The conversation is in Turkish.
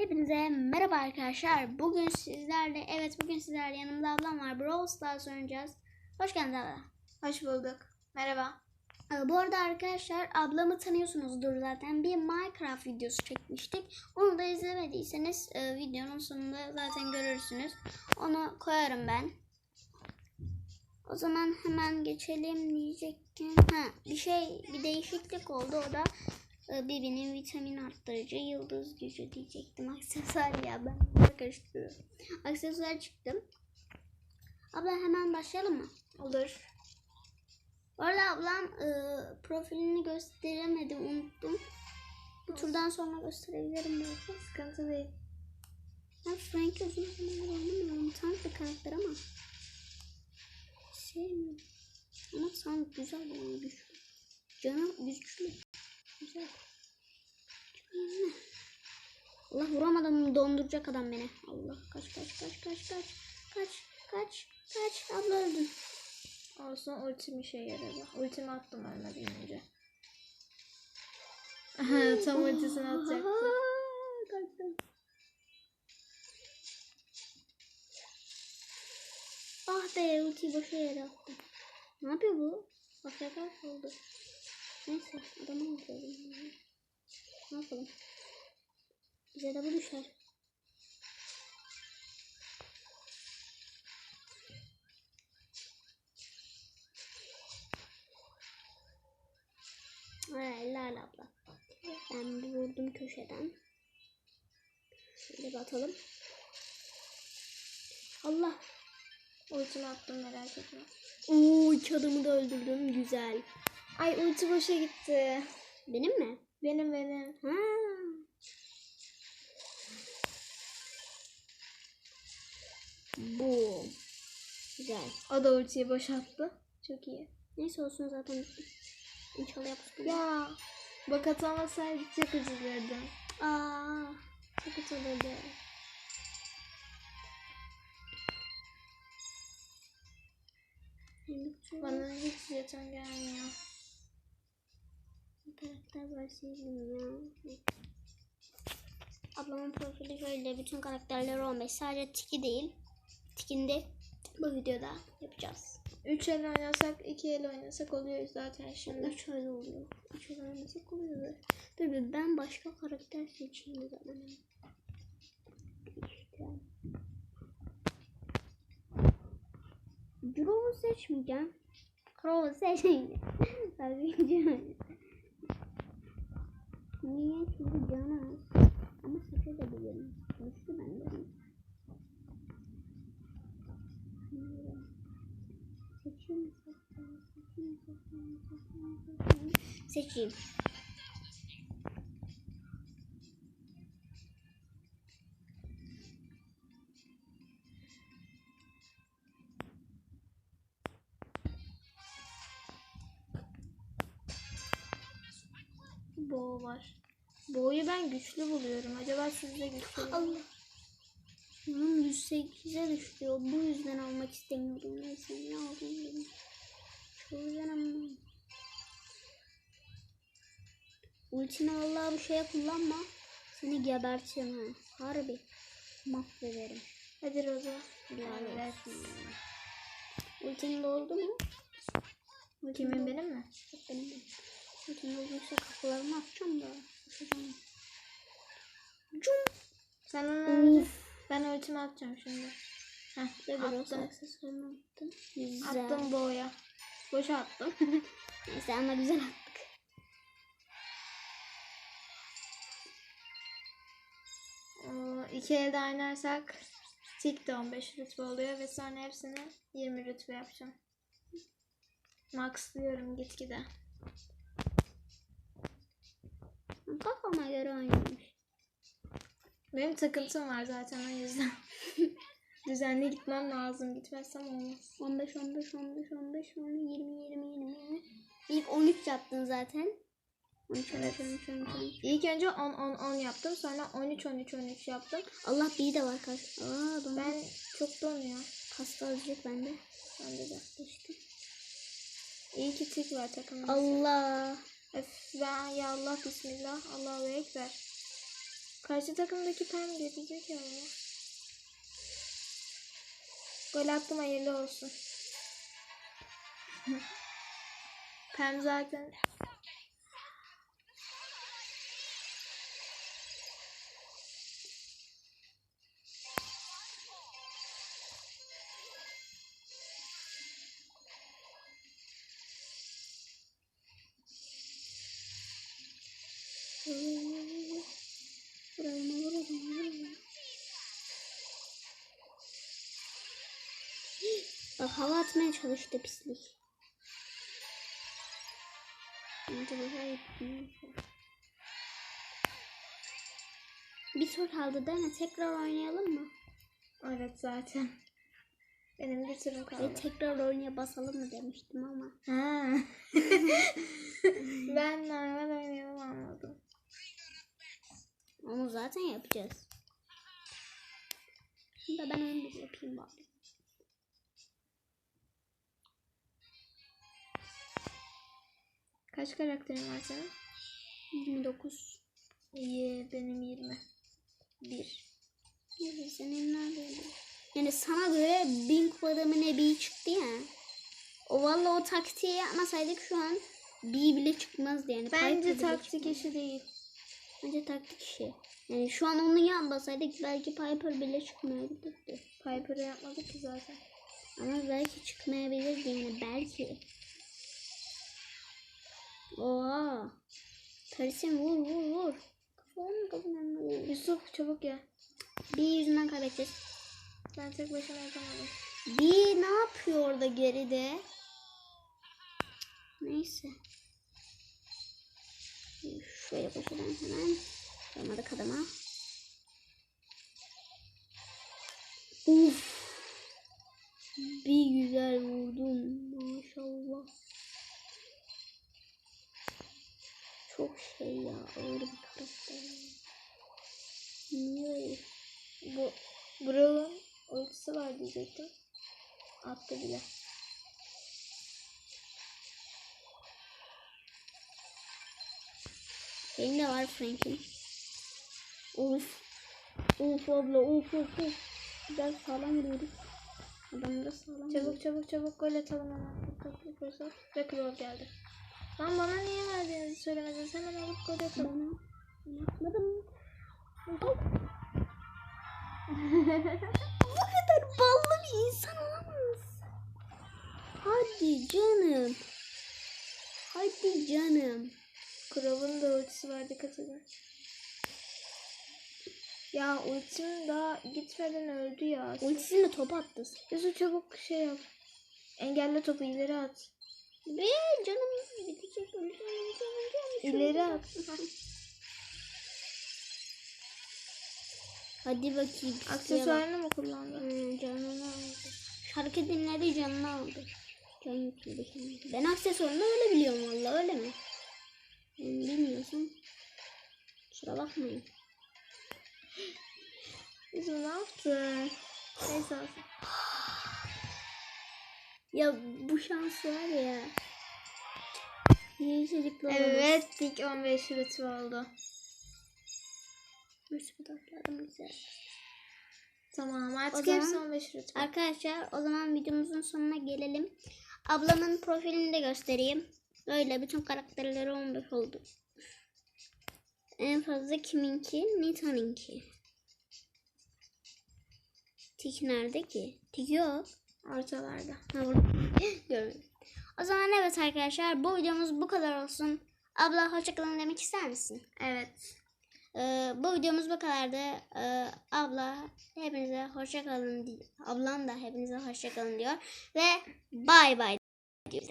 Hepinize merhaba arkadaşlar. Bugün sizlerle, evet bugün sizlerle yanımda ablam var. Brawl Stars oynayacağız. Hoş geldin abla. Hoş bulduk. Merhaba. Ee, Bu arada arkadaşlar ablamı tanıyorsunuzdur zaten. Bir Minecraft videosu çekmiştik. Onu da izlemediyseniz e, videonun sonunda zaten görürsünüz. Onu koyarım ben. O zaman hemen geçelim diyecekken. Ha, bir şey bir değişiklik oldu. O da Bibi'nin vitamin arttırıcı yıldız gücü diyecektim. Aksesuar ya ben karıştırıyorum. Aksesuar çıktım. Abla hemen başlayalım mı? Olur. Bu arada ablam e, profilini gösteremedi unuttum. Bu turdan sonra gösterebilirim belki. Sıkıntı değil. Ben Frank'i uzun zamandır oynamıyorum. Tank bir karakter ama. Sevmiyorum. Ama sanki güzel yani güçlü. Canı güçlü. Güzel. Allah vuramadım donduracak adam beni. Allah kaç kaç kaç kaç kaç. Kaç kaç kaç. Abla öldün. Olsun ultim işe yaradı. Ultimi attım ölmeden önce. Tam ultisini atacaktı. Aa, kaçtım. Ah be ultiyi boşa yere attım. Ne yapıyor bu? Afrika oldu. Neyse adamı öldürelim. Ne yapalım? Bize de bu düşer. Ay Lala abla. Ben vurdum köşeden. Bir atalım. Allah. Ultimi attım merak etme. Oo iki adamı da öldürdüm. Güzel. Ay ulti boşa gitti. Benim mi? Benim benim. Ha. Bu. Güzel. O da ultiyi boşalttı. Çok iyi. Neyse olsun zaten. İnşallah yapıştım. Ya. Bak atamasaydı çok üzülürdüm. Aa. Çok olurdu. Bana hiç jeton gelmiyor. Karakter ya. Ablamın profili şöyle bütün karakterleri 15. Sadece Tiki değil. Tiki'ni de bu videoda yapacağız. 3 el oynasak 2 el oynasak oluyor zaten şimdi. Üç öyle oluyor. Üç öyle olmasak oluyor. Dur bir ben başka karakter seçeyim o zaman. İşte. Seçmeyeceğim. Crow'u seçmeyeceğim. Tabii? Canı az. Ama seçebilirim. Güçlü bende. Seçeyim. Seçeyim. Seçeyim. Seçeyim. Seçeyim. Bo var. Bo'yu ben güçlü buluyorum. Acaba siz de güçlü? Allah. Bunun 108'e düştü. Bu yüzden almak istemiyordum. Neyse ne aldım dedim. Şu yüzden almam. Ultini vallahi bu şeye kullanma. Seni gebertirim ha. Harbi. Mahvederim. Hadi Roza. Helal olsun. Ultinin oldu mu? Ultinin Kimin benim mi? Benim değil. Ultinin olduysa kafalarını atacağım da. Cum. Sen onu öldür. Ben ultimi atacağım şimdi. Heh, attım. aksesuarını attım. Güzel. Attım Bo'ya. Boşa attım. Neyse ama güzel attık. Oo, iki elde oynarsak Tik de 15 rütbe oluyor ve sonra hepsini 20 rütbe yapacağım. Max diyorum gitgide. Kafama göre oynamış. Benim takıntım var zaten o yüzden. Düzenli gitmem lazım. Gitmezsem olmaz. 15, 15, 15, 15, sonra 20, 20, 20, 20. İlk 13 yaptın zaten. 13, 13, 13, 13, 13. İlk önce 10 10 10 yaptım. Sonra 13 13 13 yaptım. Allah bir de var kaç. Aa ben Ben çok donuyor. hasta olacak bende. Bende de. İşte. İyi ki tik var takımda. Allah. Öf, ya Allah bismillah Allahu ekber. Karşı takımdaki Pem gerizekalı mı? Gol attım hayırlı olsun. Pem zaten Bak hava atmaya çalıştı pislik. Bir tur kaldı değil mi? Tekrar oynayalım mı? evet zaten. Benim bir türlü Ve kaldı. tekrar oynaya basalım mı demiştim ama. Ha. ben normal oynayalım anladım. Onu zaten yapacağız. Şimdi ben onu yapayım bari. Kaç karakterin var senin? 29. İyi benim 20. 1. Evet, senin neredeydi? Yani sana göre bin kupada mı ne bir çıktı ya. O valla o taktiği yapmasaydık şu an bir bile çıkmazdı yani. Bence Piper taktik işi değil. Bence taktik işi. Yani şu an onu yapmasaydık belki Piper bile çıkmayabilirdi. Piper'ı yapmadık ki zaten. Ama belki çıkmayabilirdi yani belki. Oha. Tersim vur vur vur. Kafamı kafamı. Yusuf çabuk gel. Bir yüzünden kaybedeceğiz. Ben tek başıma yapamadım. Bir ne yapıyor orada geride? Neyse. Şöyle koşalım hemen. Olmadık adama. Uf. Bir güzel vurdum. Çok şey ya. Ağır bir karakter. Niye? Bu Brawl'ın ultisi var diyecektim. Attı bile. Benim de var Frank'in. Uf. Uf abla uf uf uf. Güzel sağlam vuruyoruz. Adam da sağlam. Çabuk çabuk çabuk gol atalım hemen. Toplu fırsat. Ve geldi. Lan bana niye verdiğinizi söylemediniz. Hemen alıp gol atalım. Bana yapmadım. Bu kadar ballı bir insan olamaz. Hadi canım. Hadi canım. Crow'un da ultisi var dikkat edin. Ya ultim daha gitmeden öldü ya. Ultisini top attı. Yusuf çabuk şey yap. Engelle topu ileri at. Be canım öleceğim. İleri at. Hadi bakayım. Aksesuarını mı kullandın? Hmm, canını aldı. Şarkı dinledi canını aldı. Can yükledi kendine. Ben aksesuarını öyle biliyorum valla öyle mi? Ben bilmiyorsun. Kusura bakmayın. Yusuf ne yaptın? Neyse olsun. Ya bu şans var ya. Yeşillikli olamaz. Evet dik 15 rütbe oldu. Müsbet atladım güzel. Tamam O artık zaman- hepsi 15 rütbe. Arkadaşlar o zaman videomuzun sonuna gelelim. Ablamın profilini de göstereyim. Böyle bütün karakterleri 15 oldu. En fazla kiminki? Nita'nınki. Tik nerede ki? Tik yok. Ortalarda. O zaman evet arkadaşlar bu videomuz bu kadar olsun. Abla hoşçakalın demek ister misin? Evet. Ee, bu videomuz bu kadardı. Ee, abla hepinize hoşça kalın. di- Ablam da hepinize hoşça kalın diyor ve bay bay diyor.